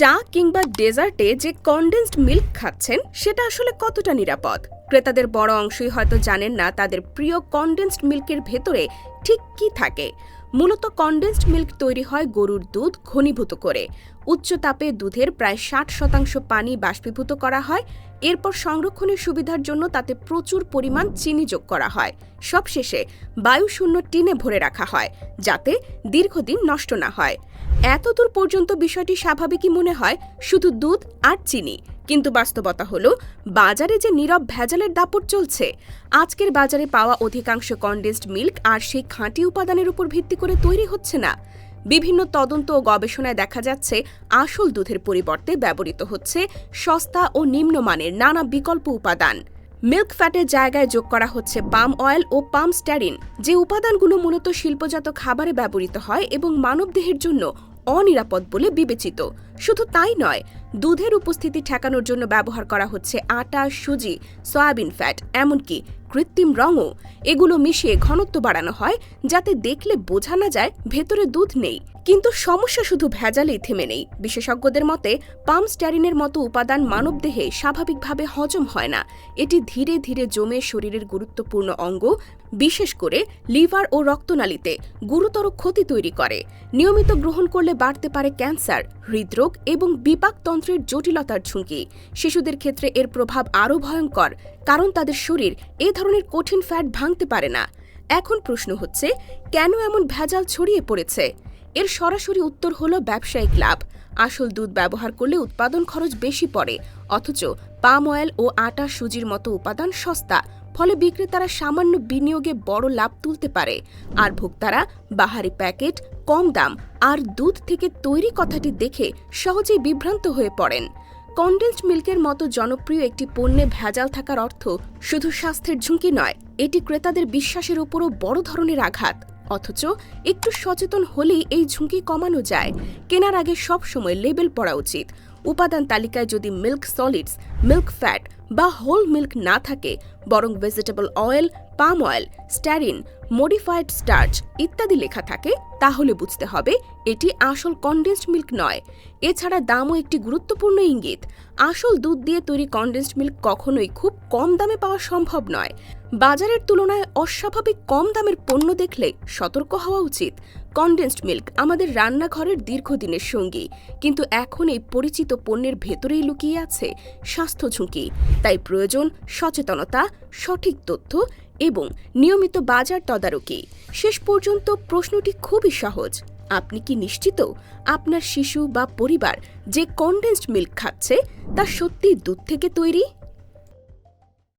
চা কিংবা ডেজার্টে যে কনডেন্সড মিল্ক খাচ্ছেন, সেটা আসলে কতটা নিরাপদ? ক্রেতাদের বড় অংশই হয়তো জানেন না তাদের প্রিয় কনডেন্সড মিল্কের ভেতরে ঠিক কি থাকে। মূলত কনডেন্সড মিল্ক তৈরি হয় গরুর দুধ ঘনীভূত করে। উচ্চ তাপে দুধের প্রায় ষাট শতাংশ পানি বাষ্পীভূত করা হয়। এরপর সংরক্ষণের সুবিধার জন্য তাতে প্রচুর পরিমাণ চিনি যোগ করা হয়। সবশেষে বায়ুশূন্য টিনে ভরে রাখা হয়, যাতে দীর্ঘদিন নষ্ট না হয়। এতদূর পর্যন্ত বিষয়টি স্বাভাবিকই মনে হয় শুধু দুধ আর চিনি। কিন্তু বাস্তবতা হলো, বাজারে যে নীরব ভেজালের দাপট চলছে, আজকের বাজারে পাওয়া অধিকাংশ কনডেন্সড মিল্ক আর সেই খাঁটি উপাদানের উপর ভিত্তি করে তৈরি হচ্ছে না। বিভিন্ন তদন্ত ও গবেষণায় দেখা যাচ্ছে, আসল দুধের পরিবর্তে ব্যবহৃত হচ্ছে সস্তা ও নিম্নমানের নানা বিকল্প উপাদান। মিল্ক ফ্যাটের জায়গায় যোগ করা হচ্ছে পাম অয়েল ও পাম স্ট্যারিন, যে উপাদানগুলো মূলত শিল্পজাত খাবারে ব্যবহৃত হয় এবং মানবদেহের জন্য অনিরাপদ বলে বিবেচিত। শুধু তাই নয় দুধের উপস্থিতি ঠেকানোর জন্য ব্যবহার করা হচ্ছে আটা, সুজি, সয়াবিন ফ্যাট, এমনকি কৃত্রিম রঙও। এগুলো মিশিয়ে ঘনত্ব বাড়ানো হয় যাতে দেখলে বোঝা না যায় ভেতরে দুধ নেই। কিন্তু সমস্যা শুধু ভেজালেই থেমে নেই। বিশেষজ্ঞদের মতে, পাম স্ট্যারিনের মতো উপাদান মানবদেহে স্বাভাবিকভাবে হজম হয় না। এটি ধীরে ধীরে জমে শরীরের গুরুত্বপূর্ণ অঙ্গ, বিশেষ করে লিভার ও রক্তনালীতে গুরুতর ক্ষতি তৈরি করে। নিয়মিত গ্রহণ করলে বাড়তে পারে ক্যান্সার, হৃদরোগ এবং বিপাকতন্ত্রের জটিলতার ঝুঁকি। শিশুদের ক্ষেত্রে এর প্রভাব আরও ভয়ঙ্কর, কারণ তাদের শরীর এ ধরনের কঠিন ফ্যাট ভাঙতে পারে না। এখন প্রশ্ন হচ্ছে, কেন এমন ভেজাল ছড়িয়ে পড়েছে? এর সরাসরি উত্তর হলো ব্যবসায়িক লাভ। আসল দুধ ব্যবহার করলে উৎপাদন খরচ বেশি পড়ে, অথচ পাম অয়েল ও আটা সুজির মতো উপাদান সস্তা ফলে বিক্রেতারা সামান্য বিনিয়োগে বড় লাভ তুলতে পারে। আর ভোক্তারা বাহারি প্যাকেট, কম দাম আর দুধ থেকে তৈরি কথাটি দেখে সহজেই বিভ্রান্ত হয়ে পড়েন। কনডেন্সড মিল্কের মতো জনপ্রিয় একটি পণ্যে ভেজাল থাকার অর্থ শুধু স্বাস্থ্যের ঝুঁকি নয়, এটি ক্রেতাদের বিশ্বাসের উপরও বড় ধরনের আঘাত। অথচ একটু সচেতন হলেই এই ঝুঁকি কমানো যায়। কেনার আগে সব সময় লেবেল পড়া উচিত। উপাদান তালিকায় যদি মিল্ক সলিডস, মিল্ক ফ্যাট বা হোল মিল্ক না থাকে বরং vegetable oil palm oil stearin modified starch ইত্যাদি লেখা থাকে, তাহলে বুঝতে হবে এটি আসল কনডেন্সড মিল্ক নয়। এছাড়া দামও একটি গুরুত্বপূর্ণ ইঙ্গিত। আসল দুধ দিয়ে তৈরি কনডেন্সড মিল্ক কখনোই খুব কম দামে পাওয়া সম্ভব নয়। বাজারের তুলনায় অস্বাভাবিক কম দামের পণ্য দেখলে সতর্ক হওয়া উচিত। কনডেন্সড মিল্ক আমাদের রান্নাঘরের দীর্ঘদিনের সঙ্গী, কিন্তু এখন এই পরিচিত পণ্যের ভেতরেই লুকিয়ে আছে স্বাস্থ্য ঝুঁকি। তাই প্রয়োজন সচেতনতা সঠিক তথ্য এবং নিয়মিত বাজার তদারকি। শেষ পর্যন্ত প্রশ্নটি খুবই সহজ। আপনি কি নিশ্চিত আপনার শিশু বা পরিবার যে কনডেন্সড মিল্ক খাচ্ছে, তা সত্যি দুধ থেকে তৈরি?